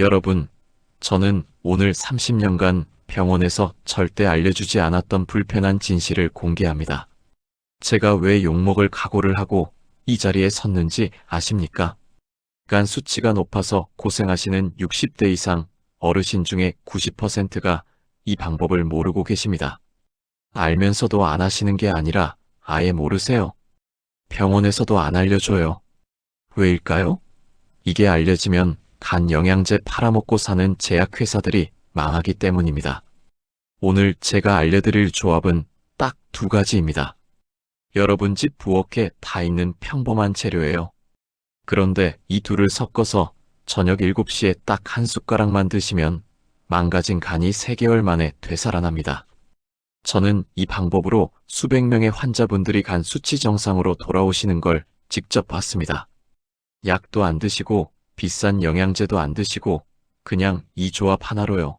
여러분, 저는 오늘 30년간 병원에서 절대 알려주지 않았던 불편한 진실을 공개합니다. 제가 왜 욕먹을 각오를 하고 이 자리에 섰는지 아십니까? 간 수치가 높아서 고생하시는 60대 이상 어르신 중에 90%가 이 방법을 모르고 계십니다. 알면서도 안 하시는 게 아니라 아예 모르세요. 병원에서도 안 알려줘요. 왜일까요? 이게 알려지면 간 영양제 팔아먹고 사는 제약회사들이 망하기 때문입니다. 오늘 제가 알려드릴 조합은 딱 두 가지입니다. 여러분 집 부엌에 다 있는 평범한 재료예요. 그런데 이 둘을 섞어서 저녁 7시에 딱 한 숟가락만 드시면 망가진 간이 3개월 만에 되살아납니다. 저는 이 방법으로 수백 명의 환자분들이 간 수치 정상으로 돌아오시는 걸 직접 봤습니다. 약도 안 드시고 비싼 영양제도 안 드시고 그냥 이 조합 하나로요.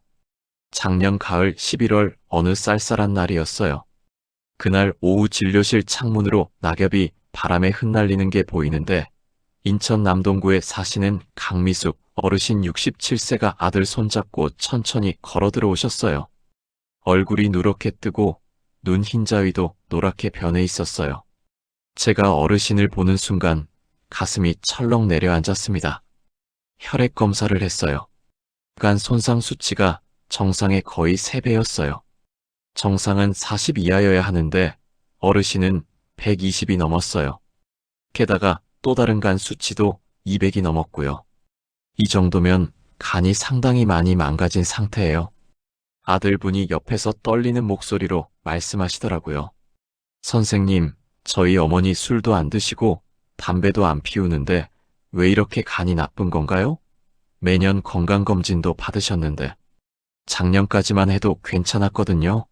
작년 가을 11월 어느 쌀쌀한 날이었어요. 그날 오후 진료실 창문으로 낙엽이 바람에 흩날리는 게 보이는데 인천 남동구에 사시는 강미숙 어르신 67세가 아들 손잡고 천천히 걸어 들어오셨어요. 얼굴이 누렇게 뜨고 눈 흰자위도 노랗게 변해 있었어요. 제가 어르신을 보는 순간 가슴이 철렁 내려앉았습니다. 혈액 검사를 했어요. 간 손상 수치가 정상의 거의 3배였어요. 정상은 40 이하여야 하는데 어르신은 120이 넘었어요. 게다가 또 다른 간 수치도 200이 넘었고요. 이 정도면 간이 상당히 많이 망가진 상태예요. 아들분이 옆에서 떨리는 목소리로 말씀하시더라고요. 선생님, 저희 어머니 술도 안 드시고 담배도 안 피우는데 왜 이렇게 간이 나쁜 건가요? 매년 건강검진도 받으셨는데 작년까지만 해도 괜찮았거든요.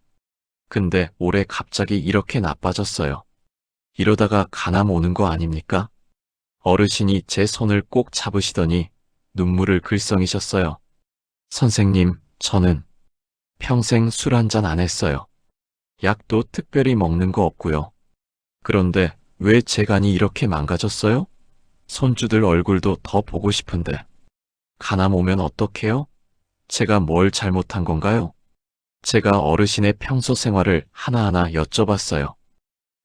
근데 올해 갑자기 이렇게 나빠졌어요. 이러다가 간암 오는 거 아닙니까? 어르신이 제 손을 꼭 잡으시더니 눈물을 글썽이셨어요. 선생님, 저는 평생 술 한 잔 안 했어요. 약도 특별히 먹는 거 없고요. 그런데 왜 제 간이 이렇게 망가졌어요? 손주들 얼굴도 더 보고 싶은데. 간암 오면 어떡해요? 제가 뭘 잘못한 건가요? 제가 어르신의 평소 생활을 하나하나 여쭤봤어요.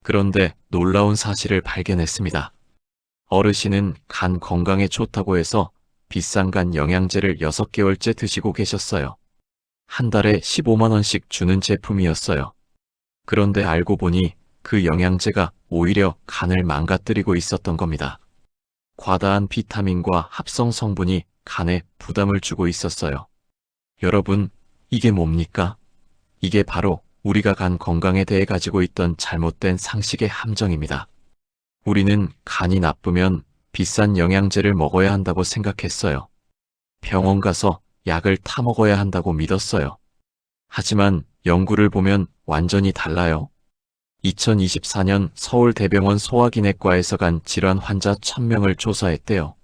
그런데 놀라운 사실을 발견했습니다. 어르신은 간 건강에 좋다고 해서 비싼 간 영양제를 6개월째 드시고 계셨어요. 한 달에 15만원씩 주는 제품이었어요. 그런데 알고 보니 그 영양제가 오히려 간을 망가뜨리고 있었던 겁니다. 과다한 비타민과 합성 성분이 간에 부담을 주고 있었어요. 여러분, 이게 뭡니까? 이게 바로 우리가 간 건강에 대해 가지고 있던 잘못된 상식의 함정입니다. 우리는 간이 나쁘면 비싼 영양제를 먹어야 한다고 생각했어요. 병원 가서 약을 타 먹어야 한다고 믿었어요. 하지만 연구를 보면 완전히 달라요. 2024년 서울대병원 소화기내과에서 간 질환 환자 1000명을 조사했대요.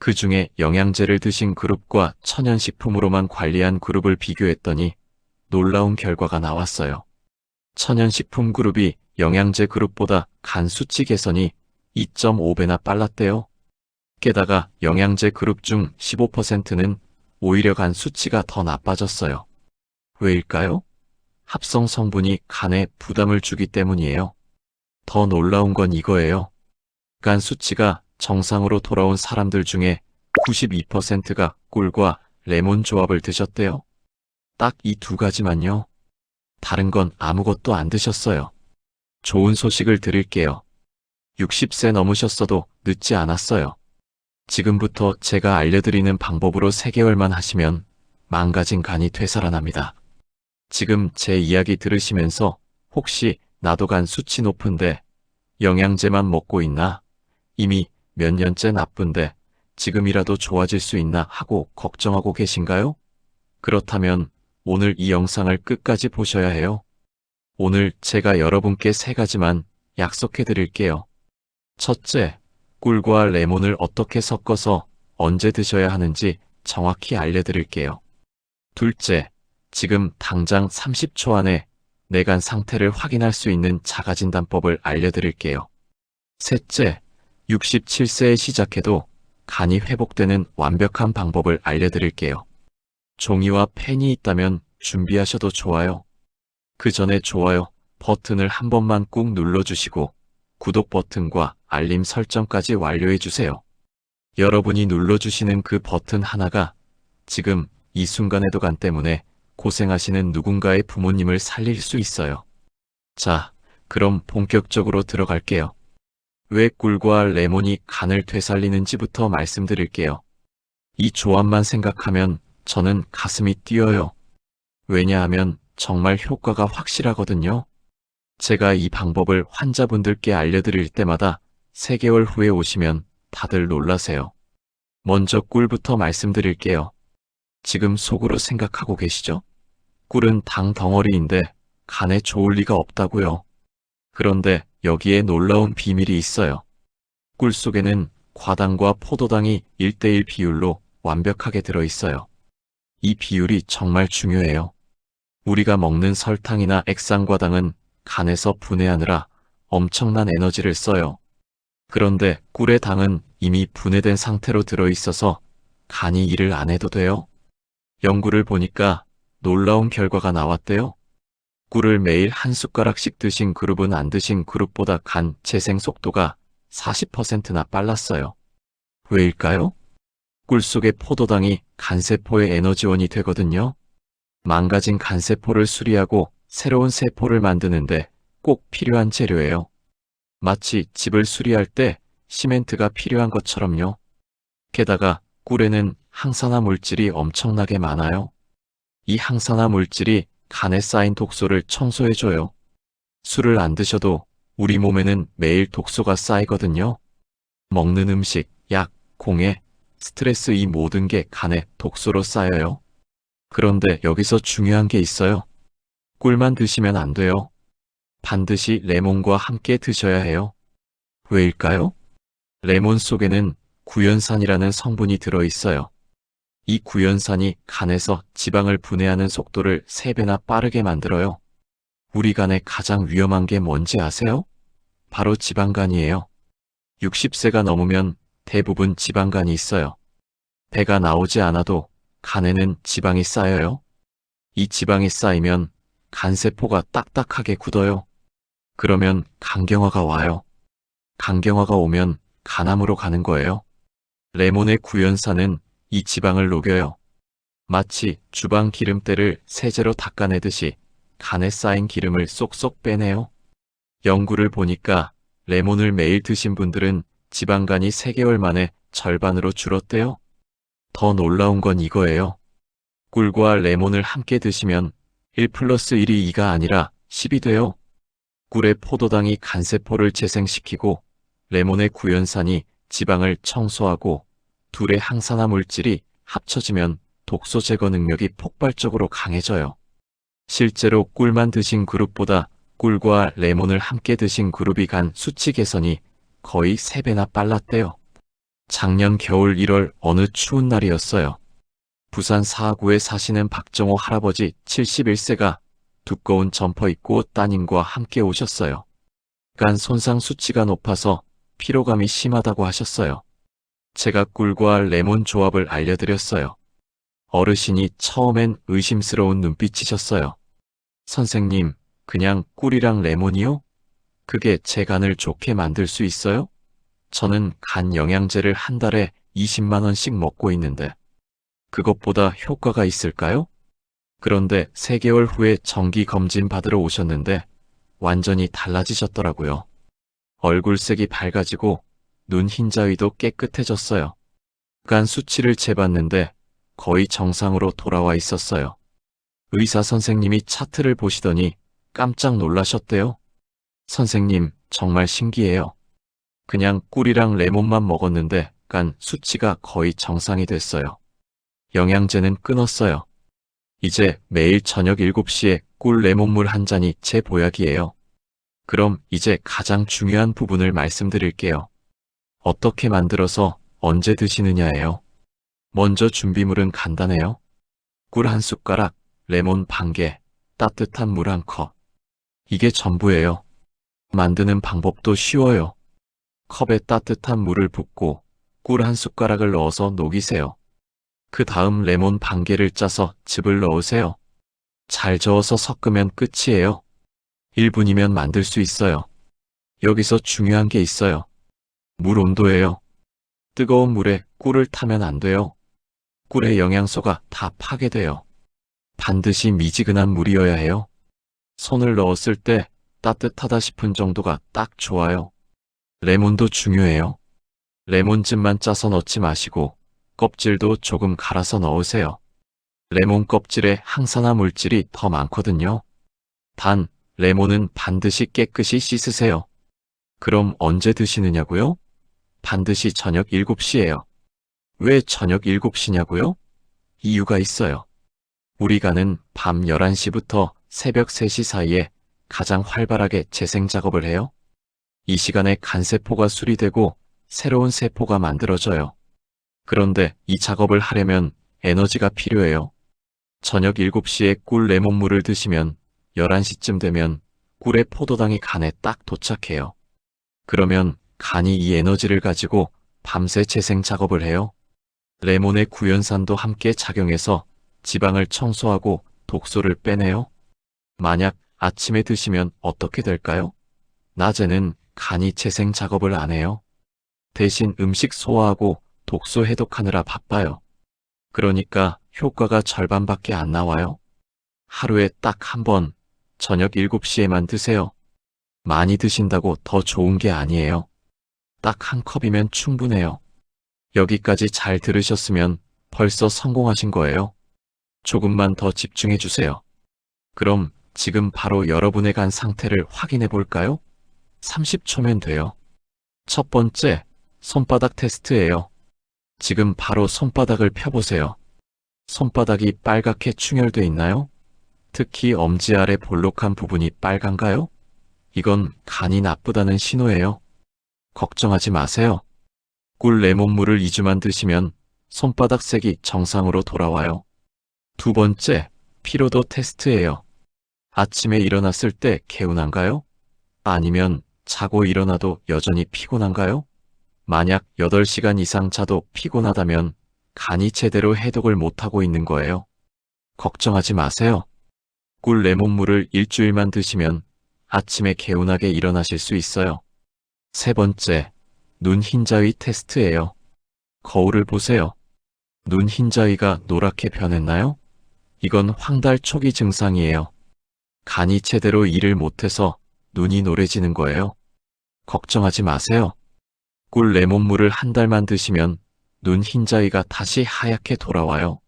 그 중에 영양제를 드신 그룹과 천연식품으로만 관리한 그룹을 비교했더니 놀라운 결과가 나왔어요. 천연식품 그룹이 영양제 그룹보다 간 수치 개선이 2.5배나 빨랐대요. 게다가 영양제 그룹 중 15%는 오히려 간 수치가 더 나빠졌어요. 왜일까요? 합성 성분이 간에 부담을 주기 때문이에요. 더 놀라운 건 이거예요. 간 수치가 정상으로 돌아온 사람들 중에 92%가 꿀과 레몬 조합을 드셨대요. 딱 이 두 가지만요. 다른 건 아무것도 안 드셨어요. 좋은 소식을 드릴게요. 60세 넘으셨어도 늦지 않았어요. 지금부터 제가 알려드리는 방법으로 3개월만 하시면 망가진 간이 되살아납니다. 지금 제 이야기 들으시면서 혹시 나도 간 수치 높은데 영양제만 먹고 있나? 이미 몇 년째 나쁜데 지금이라도 좋아질 수 있나 하고 걱정하고 계신가요? 그렇다면 오늘 이 영상을 끝까지 보셔야 해요. 오늘 제가 여러분께 세 가지만 약속해 드릴게요. 첫째, 꿀과 레몬을 어떻게 섞어서 언제 드셔야 하는지 정확히 알려드릴게요. 둘째, 지금 당장 30초 안에 내간 상태를 확인할 수 있는 자가진단법을 알려드릴게요. 셋째, 67세에 시작해도 간이 회복되는 완벽한 방법을 알려드릴게요. 종이와 펜이 있다면 준비하셔도 좋아요. 그 전에 좋아요 버튼을 한 번만 꾹 눌러주시고 구독 버튼과 알림 설정까지 완료해주세요. 여러분이 눌러주시는 그 버튼 하나가 지금 이 순간의 도간 때문에 고생하시는 누군가의 부모님을 살릴 수 있어요. 자, 그럼 본격적으로 들어갈게요. 왜 꿀과 레몬이 간을 되살리는지부터 말씀드릴게요. 이 조합만 생각하면 저는 가슴이 뛰어요. 왜냐하면 정말 효과가 확실하거든요. 제가 이 방법을 환자분들께 알려드릴 때마다 3개월 후에 오시면 다들 놀라세요. 먼저 꿀부터 말씀드릴게요. 지금 속으로 생각하고 계시죠? 꿀은 당 덩어리인데 간에 좋을 리가 없다고요. 그런데 여기에 놀라운 비밀이 있어요. 꿀 속에는 과당과 포도당이 1대1 비율로 완벽하게 들어있어요. 이 비율이 정말 중요해요. 우리가 먹는 설탕이나 액상과당은 간에서 분해하느라 엄청난 에너지를 써요. 그런데 꿀의 당은 이미 분해된 상태로 들어있어서 간이 일을 안 해도 돼요. 연구를 보니까 놀라운 결과가 나왔대요. 꿀을 매일 한 숟가락씩 드신 그룹은 안 드신 그룹보다 간 재생 속도가 40%나 빨랐어요. 왜일까요? 꿀 속의 포도당이 간세포의 에너지원이 되거든요. 망가진 간세포를 수리하고 새로운 세포를 만드는데 꼭 필요한 재료예요. 마치 집을 수리할 때 시멘트가 필요한 것처럼요. 게다가 꿀에는 항산화 물질이 엄청나게 많아요. 이 항산화 물질이 간에 쌓인 독소를 청소해줘요. 술을 안 드셔도 우리 몸에는 매일 독소가 쌓이거든요. 먹는 음식, 약, 공해, 스트레스 이 모든 게 간에 독소로 쌓여요. 그런데 여기서 중요한 게 있어요. 꿀만 드시면 안 돼요. 반드시 레몬과 함께 드셔야 해요. 왜일까요? 레몬 속에는 구연산이라는 성분이 들어 있어요. 이 구연산이 간에서 지방을 분해하는 속도를 3배나 빠르게 만들어요. 우리 간에 가장 위험한 게 뭔지 아세요? 바로 지방간이에요. 60세가 넘으면 대부분 지방간이 있어요. 배가 나오지 않아도 간에는 지방이 쌓여요. 이 지방이 쌓이면 간세포가 딱딱하게 굳어요. 그러면 간경화가 와요. 간경화가 오면 간암으로 가는 거예요. 레몬의 구연산은 이 지방을 녹여요. 마치 주방 기름때를 세제로 닦아내듯이 간에 쌓인 기름을 쏙쏙 빼내요. 연구를 보니까 레몬을 매일 드신 분들은 지방간이 3개월 만에 절반으로 줄었대요. 더 놀라운 건 이거예요. 꿀과 레몬을 함께 드시면 1 플러스 1이 2가 아니라 10이 돼요. 꿀의 포도당이 간세포를 재생시키고 레몬의 구연산이 지방을 청소하고 둘의 항산화 물질이 합쳐지면 독소 제거 능력이 폭발적으로 강해져요. 실제로 꿀만 드신 그룹보다 꿀과 레몬을 함께 드신 그룹이 간 수치 개선이 거의 3배나 빨랐대요. 작년 겨울 1월 어느 추운 날이었어요. 부산 사하구에 사시는 박정호 할아버지 71세가 두꺼운 점퍼 입고 따님과 함께 오셨어요. 간 손상 수치가 높아서 피로감이 심하다고 하셨어요. 제가 꿀과 레몬 조합을 알려드렸어요. 어르신이 처음엔 의심스러운 눈빛이셨어요. 선생님, 그냥 꿀이랑 레몬이요? 그게 제 간을 좋게 만들 수 있어요? 저는 간 영양제를 한 달에 20만원씩 먹고 있는데, 그것보다 효과가 있을까요? 그런데 3개월 후에 정기 검진 받으러 오셨는데, 완전히 달라지셨더라고요. 얼굴색이 밝아지고, 눈 흰자위도 깨끗해졌어요. 간 수치를 재봤는데, 거의 정상으로 돌아와 있었어요. 의사 선생님이 차트를 보시더니 깜짝 놀라셨대요. 선생님, 정말 신기해요. 그냥 꿀이랑 레몬만 먹었는데 간 수치가 거의 정상이 됐어요. 영양제는 끊었어요. 이제 매일 저녁 7시에 꿀 레몬물 한 잔이 제 보약이에요. 그럼 이제 가장 중요한 부분을 말씀드릴게요. 어떻게 만들어서 언제 드시느냐예요. 먼저 준비물은 간단해요. 꿀 한 숟가락, 레몬 반 개, 따뜻한 물 한 컵. 이게 전부예요. 만드는 방법도 쉬워요. 컵에 따뜻한 물을 붓고 꿀 한 숟가락을 넣어서 녹이세요. 그 다음 레몬 반 개를 짜서 즙을 넣으세요. 잘 저어서 섞으면 끝이에요. 1분이면 만들 수 있어요. 여기서 중요한 게 있어요. 물 온도예요. 뜨거운 물에 꿀을 타면 안 돼요. 꿀의 영양소가 다 파괴돼요. 반드시 미지근한 물이어야 해요. 손을 넣었을 때 따뜻하다 싶은 정도가 딱 좋아요. 레몬도 중요해요. 레몬즙만 짜서 넣지 마시고 껍질도 조금 갈아서 넣으세요. 레몬 껍질에 항산화 물질이 더 많거든요. 단, 레몬은 반드시 깨끗이 씻으세요. 그럼 언제 드시느냐고요? 반드시 저녁 7시예요. 왜 저녁 7시냐고요? 이유가 있어요. 우리 간은 밤 11시부터 새벽 3시 사이에 가장 활발하게 재생 작업을 해요. 이 시간에 간세포가 수리되고 새로운 세포가 만들어져요. 그런데 이 작업을 하려면 에너지가 필요해요. 저녁 7시에 꿀 레몬물을 드시면 11시쯤 되면 꿀의 포도당이 간에 딱 도착해요. 그러면 간이 이 에너지를 가지고 밤새 재생 작업을 해요. 레몬의 구연산도 함께 작용해서 지방을 청소하고 독소를 빼내요. 만약 아침에 드시면 어떻게 될까요? 낮에는 간이 재생 작업을 안 해요. 대신 음식 소화하고 독소 해독하느라 바빠요. 그러니까 효과가 절반밖에 안 나와요. 하루에 딱 한 번, 저녁 7시에만 드세요. 많이 드신다고 더 좋은 게 아니에요. 딱 한 컵이면 충분해요. 여기까지 잘 들으셨으면 벌써 성공하신 거예요. 조금만 더 집중해 주세요. 그럼 지금 바로 여러분의 간 상태를 확인해 볼까요? 30초면 돼요. 첫 번째, 손바닥 테스트예요. 지금 바로 손바닥을 펴보세요. 손바닥이 빨갛게 충혈돼 있나요? 특히 엄지 아래 볼록한 부분이 빨간가요? 이건 간이 나쁘다는 신호예요. 걱정하지 마세요. 꿀 레몬물을 2주만 드시면 손바닥 색이 정상으로 돌아와요. 두 번째, 피로도 테스트예요. 아침에 일어났을 때 개운한가요? 아니면 자고 일어나도 여전히 피곤한가요? 만약 8시간 이상 자도 피곤하다면 간이 제대로 해독을 못하고 있는 거예요. 걱정하지 마세요. 꿀 레몬물을 일주일만 드시면 아침에 개운하게 일어나실 수 있어요. 세 번째, 눈 흰자위 테스트예요. 거울을 보세요. 눈 흰자위가 노랗게 변했나요? 이건 황달 초기 증상이에요. 간이 제대로 일을 못해서 눈이 노래지는 거예요. 걱정하지 마세요. 꿀 레몬물을 한 달만 드시면 눈 흰자위가 다시 하얗게 돌아와요.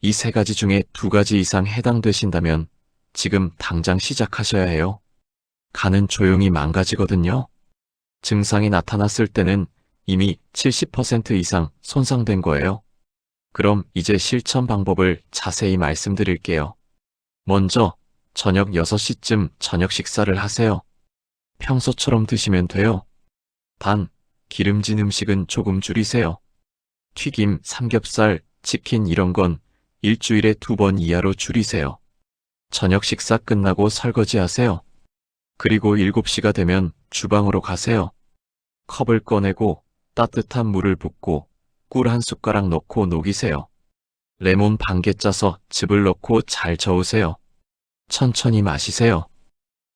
이 세 가지 중에 두 가지 이상 해당되신다면 지금 당장 시작하셔야 해요. 간은 조용히 망가지거든요. 증상이 나타났을 때는 이미 70% 이상 손상된 거예요. 그럼 이제 실천 방법을 자세히 말씀드릴게요. 먼저 저녁 6시쯤 저녁 식사를 하세요. 평소처럼 드시면 돼요. 단, 기름진 음식은 조금 줄이세요. 튀김, 삼겹살, 치킨 이런 건 일주일에 두 번 이하로 줄이세요. 저녁 식사 끝나고 설거지 하세요. 그리고 7시가 되면 주방으로 가세요. 컵을 꺼내고 따뜻한 물을 붓고 꿀 한 숟가락 넣고 녹이세요. 레몬 반 개 짜서 즙을 넣고 잘 저으세요. 천천히 마시세요.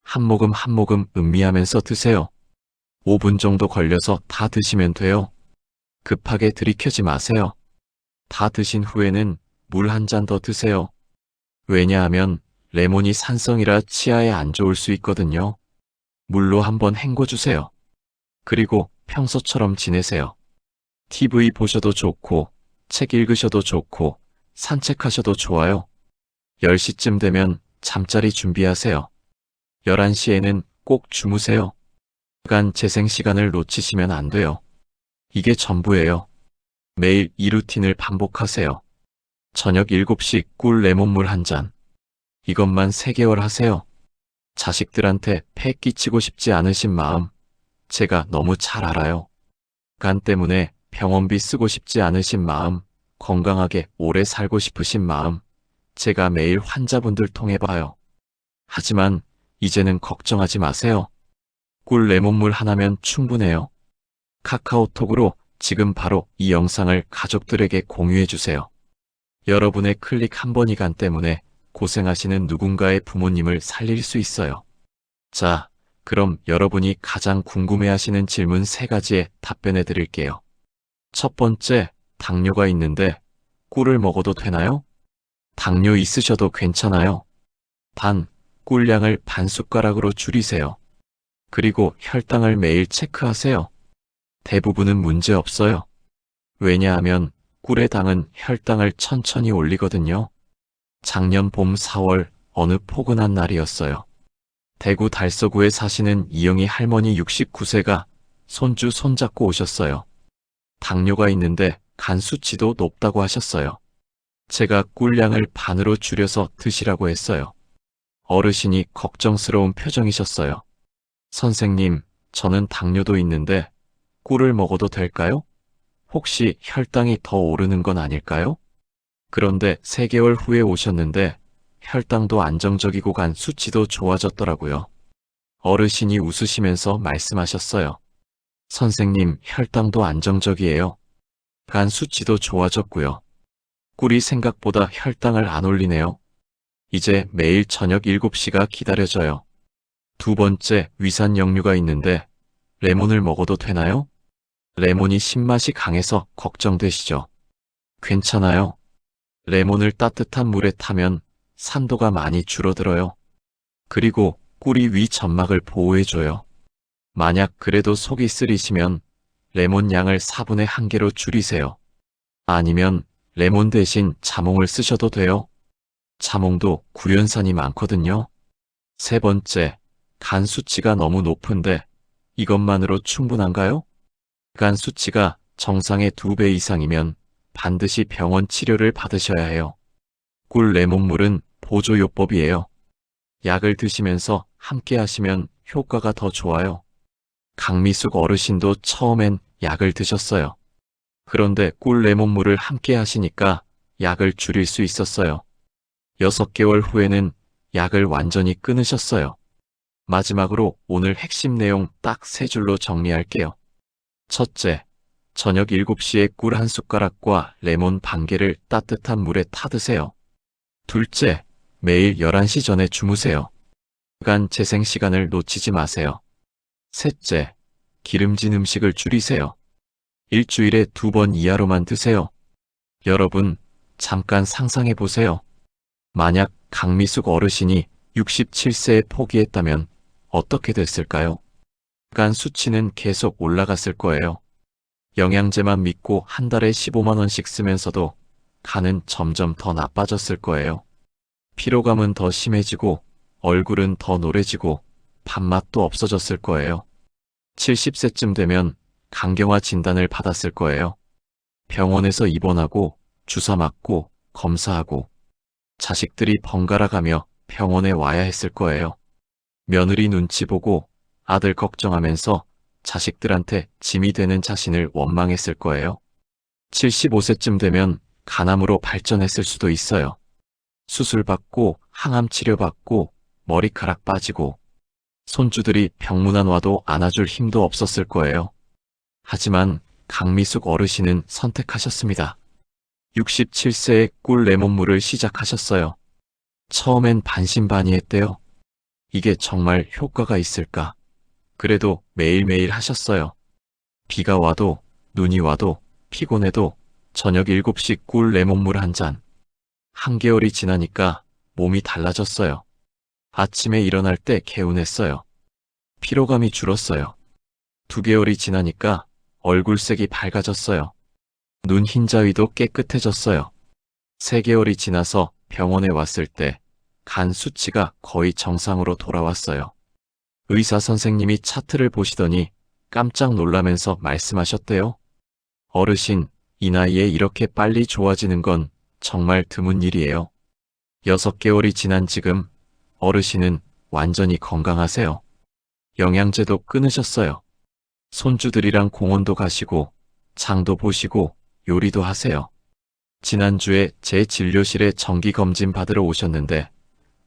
한 모금 한 모금 음미하면서 드세요. 5분 정도 걸려서 다 드시면 돼요. 급하게 들이켜지 마세요. 다 드신 후에는 물 한 잔 더 드세요. 왜냐하면 레몬이 산성이라 치아에 안 좋을 수 있거든요. 물로 한번 헹궈주세요. 그리고 평소처럼 지내세요. TV 보셔도 좋고, 책 읽으셔도 좋고, 산책하셔도 좋아요. 10시쯤 되면 잠자리 준비하세요. 11시에는 꼭 주무세요. 간 재생 시간을 놓치시면 안 돼요. 이게 전부예요. 매일 이 루틴을 반복하세요. 저녁 7시 꿀 레몬물 한 잔. 이것만 3개월 하세요. 자식들한테 폐 끼치고 싶지 않으신 마음, 제가 너무 잘 알아요. 간 때문에 병원비 쓰고 싶지 않으신 마음, 건강하게 오래 살고 싶으신 마음, 제가 매일 환자분들 통해 봐요. 하지만 이제는 걱정하지 마세요. 꿀 레몬물 하나면 충분해요. 카카오톡으로 지금 바로 이 영상을 가족들에게 공유해 주세요. 여러분의 클릭 한 번 이 간 때문에 고생하시는 누군가의 부모님을 살릴 수 있어요. 자, 그럼 여러분이 가장 궁금해하시는 질문 세 가지에 답변해 드릴게요. 첫 번째, 당뇨가 있는데 꿀을 먹어도 되나요? 당뇨 있으셔도 괜찮아요. 단, 꿀량을 반 숟가락으로 줄이세요. 그리고 혈당을 매일 체크하세요. 대부분은 문제 없어요. 왜냐하면 꿀의 당은 혈당을 천천히 올리거든요. 작년 봄 4월 어느 포근한 날이었어요. 대구 달서구에 사시는 이영희 할머니 69세가 손주 손잡고 오셨어요. 당뇨가 있는데 간 수치도 높다고 하셨어요. 제가 꿀량을 반으로 줄여서 드시라고 했어요. 어르신이 걱정스러운 표정이셨어요. 선생님, 저는 당뇨도 있는데 꿀을 먹어도 될까요? 혹시 혈당이 더 오르는 건 아닐까요? 그런데 3개월 후에 오셨는데 혈당도 안정적이고 간 수치도 좋아졌더라고요. 어르신이 웃으시면서 말씀하셨어요. 선생님, 혈당도 안정적이에요. 간 수치도 좋아졌고요. 꿀이 생각보다 혈당을 안 올리네요. 이제 매일 저녁 7시가 기다려져요. 두 번째, 위산 역류가 있는데 레몬을 먹어도 되나요? 레몬이 신맛이 강해서 걱정되시죠? 괜찮아요. 레몬을 따뜻한 물에 타면 산도가 많이 줄어들어요. 그리고 꿀이 위 점막을 보호해줘요. 만약 그래도 속이 쓰리시면 레몬 양을 4분의 1개로 줄이세요. 아니면 레몬 대신 자몽을 쓰셔도 돼요. 자몽도 구연산이 많거든요. 세 번째, 간 수치가 너무 높은데 이것만으로 충분한가요? 간 수치가 정상의 2배 이상이면 반드시 병원 치료를 받으셔야 해요. 꿀 레몬물은 보조요법이에요. 약을 드시면서 함께 하시면 효과가 더 좋아요. 강미숙 어르신도 처음엔 약을 드셨어요. 그런데 꿀 레몬물을 함께 하시니까 약을 줄일 수 있었어요. 6개월 후에는 약을 완전히 끊으셨어요. 마지막으로 오늘 핵심 내용 딱 세 줄로 정리할게요. 첫째, 저녁 7시에 꿀 한 숟가락과 레몬 반 개를 따뜻한 물에 타드세요. 둘째, 매일 11시 전에 주무세요. 간 재생 시간을 놓치지 마세요. 셋째, 기름진 음식을 줄이세요. 일주일에 두 번 이하로만 드세요. 여러분, 잠깐 상상해 보세요. 만약 강미숙 어르신이 67세에 포기했다면 어떻게 됐을까요? 간 수치는 계속 올라갔을 거예요. 영양제만 믿고 한 달에 15만원씩 쓰면서도 간은 점점 더 나빠졌을 거예요. 피로감은 더 심해지고 얼굴은 더 노래지고 밥맛도 없어졌을 거예요. 70세쯤 되면 강경화 진단을 받았을 거예요. 병원에서 입원하고 주사 맞고 검사하고 자식들이 번갈아 가며 병원에 와야 했을 거예요. 며느리 눈치 보고 아들 걱정하면서 자식들한테 짐이 되는 자신을 원망했을 거예요. 75세쯤 되면 간암으로 발전했을 수도 있어요. 수술받고 항암 치료받고 머리카락 빠지고 손주들이 병문안 와도 안아줄 힘도 없었을 거예요. 하지만 강미숙 어르신은 선택하셨습니다. 67세에 꿀 레몬물을 시작하셨어요. 처음엔 반신반의했대요. 이게 정말 효과가 있을까? 그래도 매일매일 하셨어요. 비가 와도 눈이 와도 피곤해도 저녁 7시 꿀 레몬물 한 잔. 한개월이 지나니까 몸이 달라졌어요. 아침에 일어날 때 개운했어요. 피로감이 줄었어요. 두 개월이 지나니까 얼굴색이 밝아졌어요. 눈 흰자위도 깨끗해졌어요. 세 개월이 지나서 병원에 왔을 때 간 수치가 거의 정상으로 돌아왔어요. 의사 선생님이 차트를 보시더니 깜짝 놀라면서 말씀하셨대요. 어르신, 이 나이에 이렇게 빨리 좋아지는 건 정말 드문 일이에요. 여섯 개월이 지난 지금 어르신은 완전히 건강하세요. 영양제도 끊으셨어요. 손주들이랑 공원도 가시고 장도 보시고 요리도 하세요. 지난주에 제 진료실에 정기 검진 받으러 오셨는데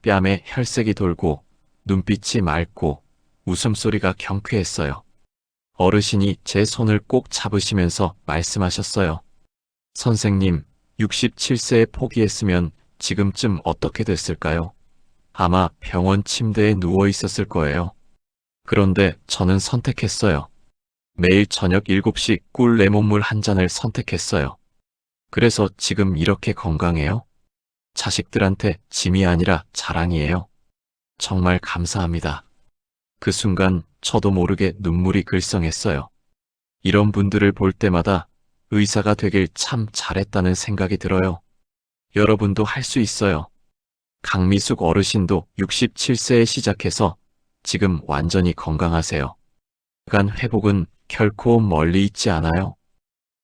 뺨에 혈색이 돌고 눈빛이 맑고 웃음소리가 경쾌했어요. 어르신이 제 손을 꼭 잡으시면서 말씀하셨어요. 선생님, 67세에 포기했으면 지금쯤 어떻게 됐을까요? 아마 병원 침대에 누워 있었을 거예요. 그런데 저는 선택했어요. 매일 저녁 7시 꿀 레몬물 한 잔을 선택했어요. 그래서 지금 이렇게 건강해요. 자식들한테 짐이 아니라 자랑이에요. 정말 감사합니다. 그 순간 저도 모르게 눈물이 글썽했어요. 이런 분들을 볼 때마다 의사가 되길 참 잘했다는 생각이 들어요. 여러분도 할 수 있어요. 강미숙 어르신도 67세에 시작해서 지금 완전히 건강하세요. 간 회복은 결코 멀리 있지 않아요.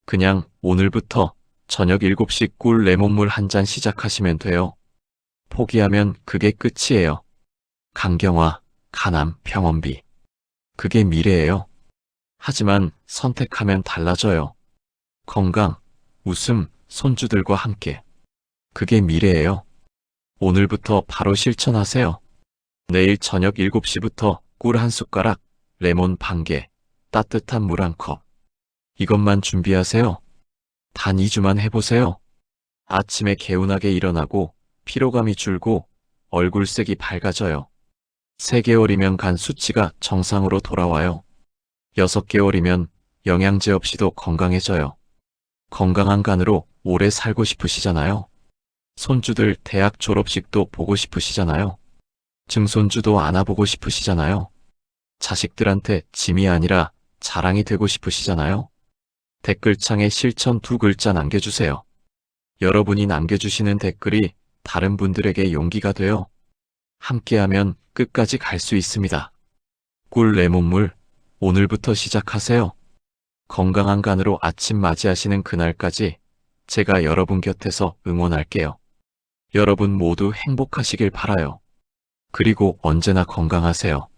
그냥 오늘부터 저녁 7시 꿀 레몬물 한 잔 시작하시면 돼요. 포기하면 그게 끝이에요. 강경화, 가남, 병원비. 그게 미래예요. 하지만 선택하면 달라져요. 건강, 웃음, 손주들과 함께. 그게 미래예요. 오늘부터 바로 실천하세요. 내일 저녁 7시부터 꿀 한 숟가락, 레몬 반 개, 따뜻한 물 한 컵. 이것만 준비하세요. 단 2주만 해보세요. 아침에 개운하게 일어나고 피로감이 줄고 얼굴색이 밝아져요. 3개월이면 간 수치가 정상으로 돌아와요. 6개월이면 영양제 없이도 건강해져요. 건강한 간으로 오래 살고 싶으시잖아요. 손주들 대학 졸업식도 보고 싶으시잖아요. 증손주도 안아보고 싶으시잖아요. 자식들한테 짐이 아니라 자랑이 되고 싶으시잖아요. 댓글창에 실천 두 글자 남겨주세요. 여러분이 남겨주시는 댓글이 다른 분들에게 용기가 되어 함께하면 끝까지 갈 수 있습니다. 꿀 레몬물 오늘부터 시작하세요. 건강한 간으로 아침 맞이하시는 그날까지 제가 여러분 곁에서 응원할게요. 여러분 모두 행복하시길 바라요. 그리고 언제나 건강하세요.